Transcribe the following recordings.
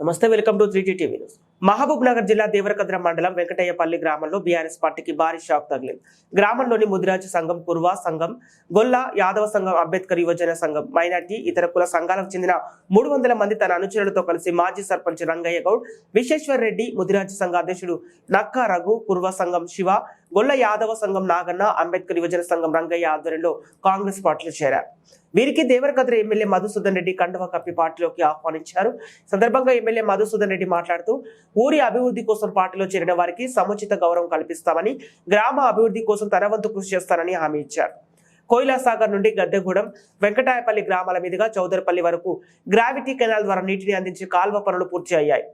నమస్తే welcome to three TV news. Mahabubnagar జిల్లా దేవరకద్ర మండలం వెంకటయ్యపల్లి గ్రామంలో బీఆర్ఎస్ పార్టీకి భారీ షాక్ తగిలింది. గ్రామంలోని ముదిరాజ్ సంఘం కుర్వా సంఘం గొల్ల యాదవ సంఘం అంబేద్కర్ యువజన సంఘం మైనార్టీ ఇతర కుల సంఘాలకు చెందిన మూడు వందల మంది తన అనుచరులతో కలిసి మాజీ సర్పంచ్ రంగయ్య గౌడ్ విశ్వేశ్వర్ రెడ్డి ముదిరాజ్ సంఘ అధ్యక్షుడు నక్కా రఘు కుర్వా సంఘం శివ గొల్ల యాదవ సంఘం నాగన్న అంబేద్కర్ యువజన సంఘం రంగయ్య ఆధ్వర్యంలో కాంగ్రెస్ పార్టీలో చేరారు. వీరికి దేవరకద్ర ఎమ్మెల్యే మధుసూదన్ రెడ్డి కండువ కప్పి పార్టీలోకి ఆహ్వానించారు. సందర్భంగా ఎమ్మెల్యే మధుసూదన్ రెడ్డి మాట్లాడుతూ ఊరి అభివృద్ధి కోసం పార్టీలో చేరిన వారికి సముచిత గౌరవం కల్పిస్తామని గ్రామ అభివృద్ధి కోసం తన వంతు కృషి చేస్తానని హామీ ఇచ్చారు. కోయిలాసాగర్ నుండి గద్దెగూడెం వెంకటాయపల్లి గ్రామాల మీదుగా చౌదరపల్లి వరకు గ్రావిటీ కెనాల్ ద్వారా నీటిని అందించే కాల్వ పనులు పూర్తి అయ్యాయి.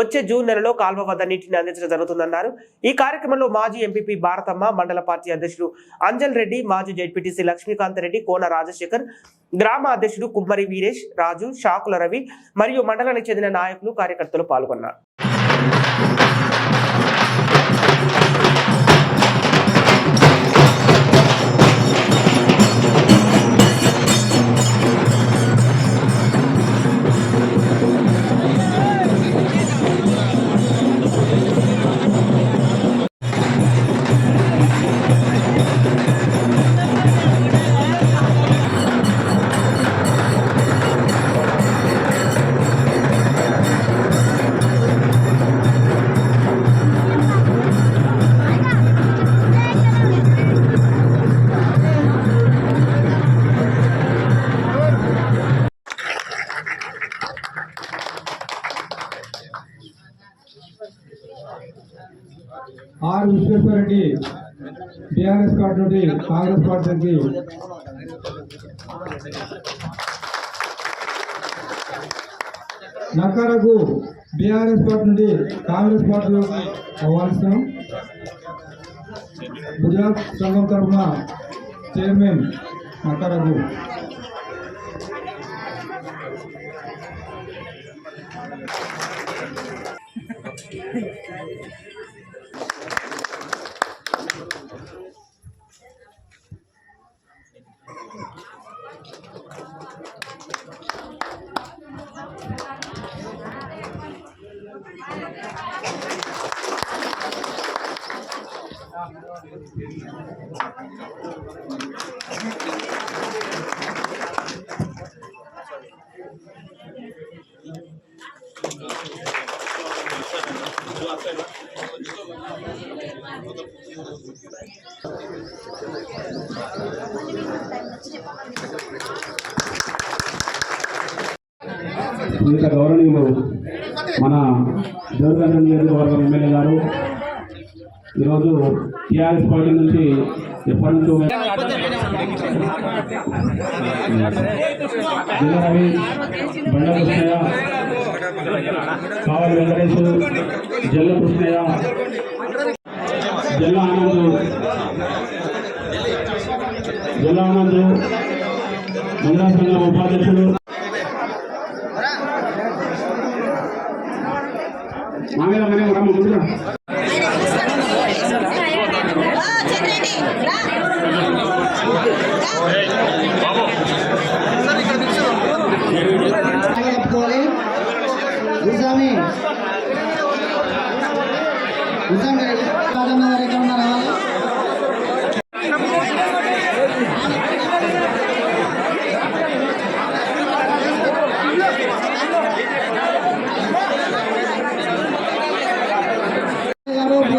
వచ్చే జూన్ నెలలో కాల్వ వద్ద నీటిని అందించడం జరుగుతుందన్నారు. ఈ కార్యక్రమంలో మాజీ ఎంపీపీ భారతమ్మ మండల పార్టీ అధ్యక్షుడు అంజల్ రెడ్డి మాజీ జడ్పీటీసీ లక్ష్మీకాంత్ రెడ్డి కోన రాజశేఖర్ గ్రామ అధ్యక్షుడు కుమ్మరి వీరేష్ రాజు షాకుల రవి మరియు మండలానికి చెందిన నాయకులు కార్యకర్తలు పాల్గొన్నారు. R Visweswara Reddy BRS party నుండి కాంగ్రెస్ పార్టీకి నక్కరకు బీఆర్ఎస్ పార్టీ నుండి కాంగ్రెస్ పార్టీలోకి అవ్వాల్సిన గుజరాత్ సంఘం తరఫున చైర్మన్ నక్కరకు ఇంత గౌరవనీయులు మన దేవగండ నియోజకవర్గం ఎమ్మెల్యే గారు. ఈరోజు టీఆర్ఎస్ పార్టీ నుంచి ఎప్పటి నుంచో జిల్లారవి బండ కృష్ణయ్య కావాలి వెంకటేశ్ జల్ల కృష్ణయ్య జలానందు. జలానందు. మహిళా సంఘం ఉపాధ్యక్షుడు మామయ్య మనం ముందు ముందుగా చెప్పుకోవాలి నిజామి నిజాం గారు రాజన్న గారు ఎక్కడ ఉన్నారా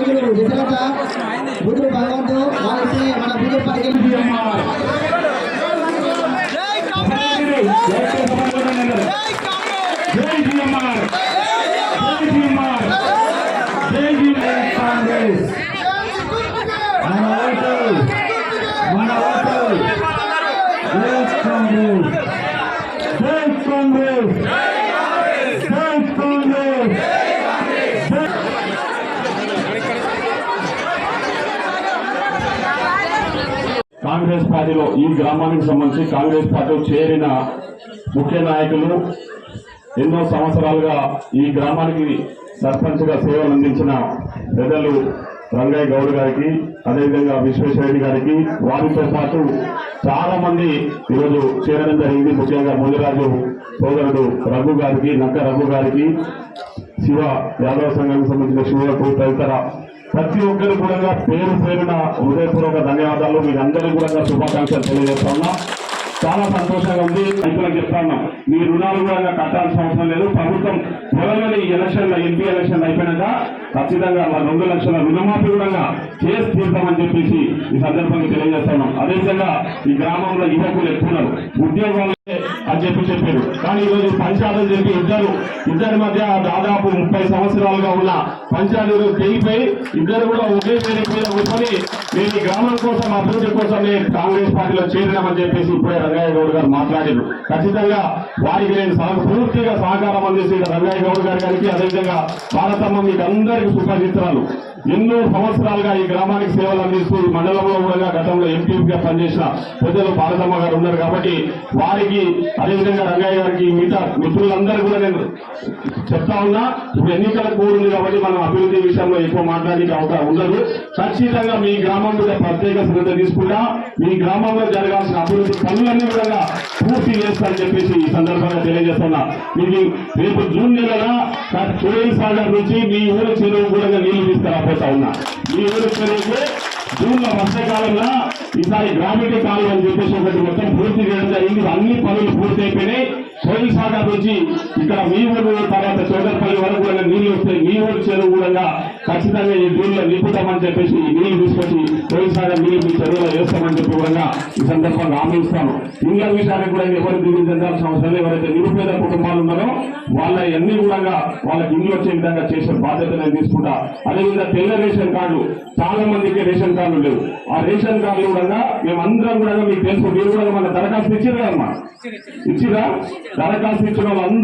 గారు బూదులు కాంగ్రెస్ పార్టీలో ఈ గ్రామానికి సంబంధించి కాంగ్రెస్ పార్టీలో చేరిన ముఖ్య నాయకులు ఎన్నో సంవత్సరాలుగా ఈ గ్రామానికి సర్పంచ్గా సేవలు అందించిన పెద్దలు రంగయ్య గౌడ్ గారికి అదేవిధంగా విశ్వేశ్వరరెడ్డి గారికి వారితో పాటు చాలా మంది ఈరోజు చేరడం జరిగింది. ముఖ్యంగా ముందురాజు సోదరుడు రఘు గారికి నక్క రఘు గారికి శివ యాదవ సంఘానికి సంబంధించిన శివకు తదితర ప్రతి ఒక్కరు కూడా పేరు పేరున హృదయపూర్వక ధన్యవాదాలు. మీకు అందరికీ కూడా శుభాకాంక్షలు తెలియజేస్తా ఉన్నా. చాలా సంతోషంగా ఉంది. రైతులకు చెప్తాను మీ రుణాలు కూడా కట్టాల్సిన అవసరం లేదు. ప్రభుత్వం త్వరలోనే ఈ ఎలక్షన్ ఎంపీ ఎలక్షన్ అయిపోయినాక ఖచ్చితంగా మా రెండు లక్షల రుణమాఫీ కూడా చేసి తీర్థమని చెప్పేసి ఈ సందర్భంగా తెలియజేస్తున్నాం అదేవిధంగా ఈ గ్రామంలో యువకులు ఎక్కువ ఉద్యోగాలు అని చెప్పి చెప్పారు. కానీ ఈరోజు పంచాయతీలు చెప్పి ఇద్దరు ఇద్దరి మధ్య దాదాపు ముప్పై సంవత్సరాలుగా ఉన్న పంచాయతీలు తెగిపోయి ఇద్దరు కూడా ఒకే పేరు మీద కూర్చొని నేను గ్రామం కోసం అభివృద్ధి కోసం నేను కాంగ్రెస్ పార్టీలో చేరినామని చెప్పేసి ఇప్పుడే రంగయ్య గౌడ్ గారు మాట్లాడారు. ఖచ్చితంగా వారికి నేను పూర్తిగా సహకారం అందిస్తున్న రంగయ్య గౌడ్ గారి గారికి అదేవిధంగా భారతమ్మ మీకు అందరికీ సుపరిచిత్రాలు ఎన్నో సంవత్సరాలుగా ఈ గ్రామానికి సేవలు అందిస్తూ ఈ మండలంలో కూడా గతంలో ఎంపీగా పనిచేసిన పెద్దలు భారతమ్మ గారు ఉన్నారు కాబట్టి వారికి అదేవిధంగా రంగయ్య గారికి మిగతా మిత్రులందరూ కూడా నేను చెప్తా ఉన్నా ఇప్పుడు ఎన్నికల కోరుంది కాబట్టి మనం అభివృద్ధి విషయంలో ఎక్కువ మాట్లాడడానికి అవకాశం ఉండదు. ఖచ్చితంగా మీ గ్రామం మీద ప్రత్యేక శ్రద్ధ తీసుకుంటా మీ గ్రామంలో జరగాల్సిన అభివృద్ధి పనులన్నీ కూడా పూర్తి చేస్తారని చెప్పేసి ఈ సందర్భంగా తెలియజేస్తున్నా. మీకు రేపు జూన్ నెలలో చురేల్ సాగర్ నుంచి మీ ఊరు చెరువు కూడా నీళ్ళు తీసుకురాబోతా ఉన్నా. ఈ ఊరు జూన్లో వర్షాకాలంలో ఈసారి గ్రామీణ కాలం అని చెప్పేసి ఒకటి మొత్తం పూర్తి చేయడం జరిగింది. అన్ని పనులు పూర్తి అయిపోయినాయి సోయిల్ సాగర్ నుంచి ఇక్కడ మీ ఊరు తర్వాత చోదరపల్లి వరకు కూడా నీళ్ళు వస్తే మీ ఊరు చెరువు కూడా ఖచ్చితంగా ఈ నీళ్ళు నింపుతామని చెప్పేసి ఈ నీళ్ళు తీసుకొచ్చి సోయిల్ సాగర్ నీళ్ళు మీ చెరువులో వేస్తామని చెప్పి కూడా ఈ సందర్భంగా ఆమెస్తాను ఇస్తాను. విషయాన్ని కూడా ఎవరు దిగులు చెందాల్సిన అవసరం లేదు. ఎవరైతే నిరుపేద కుటుంబాలు ఉన్నారో వాళ్ళ అన్ని కూడా వాళ్ళకి ఇల్లు వచ్చే విధంగా చేసే బాధ్యత నేను తీసుకుంటా. అదేవిధంగా తెల్ల రేషన్ కార్డు చాలా మందికి రేషన్ కార్డు లేవు. ఆ రేషన్ కార్డులు కూడా మేమందరం కూడా మీకు తెలుసు మీరు కూడా మన దరఖాస్తు ఇచ్చారు కదమ్మా ఇచ్చిరా దరఖాస్తు ఇచ్చిన వాళ్ళందరూ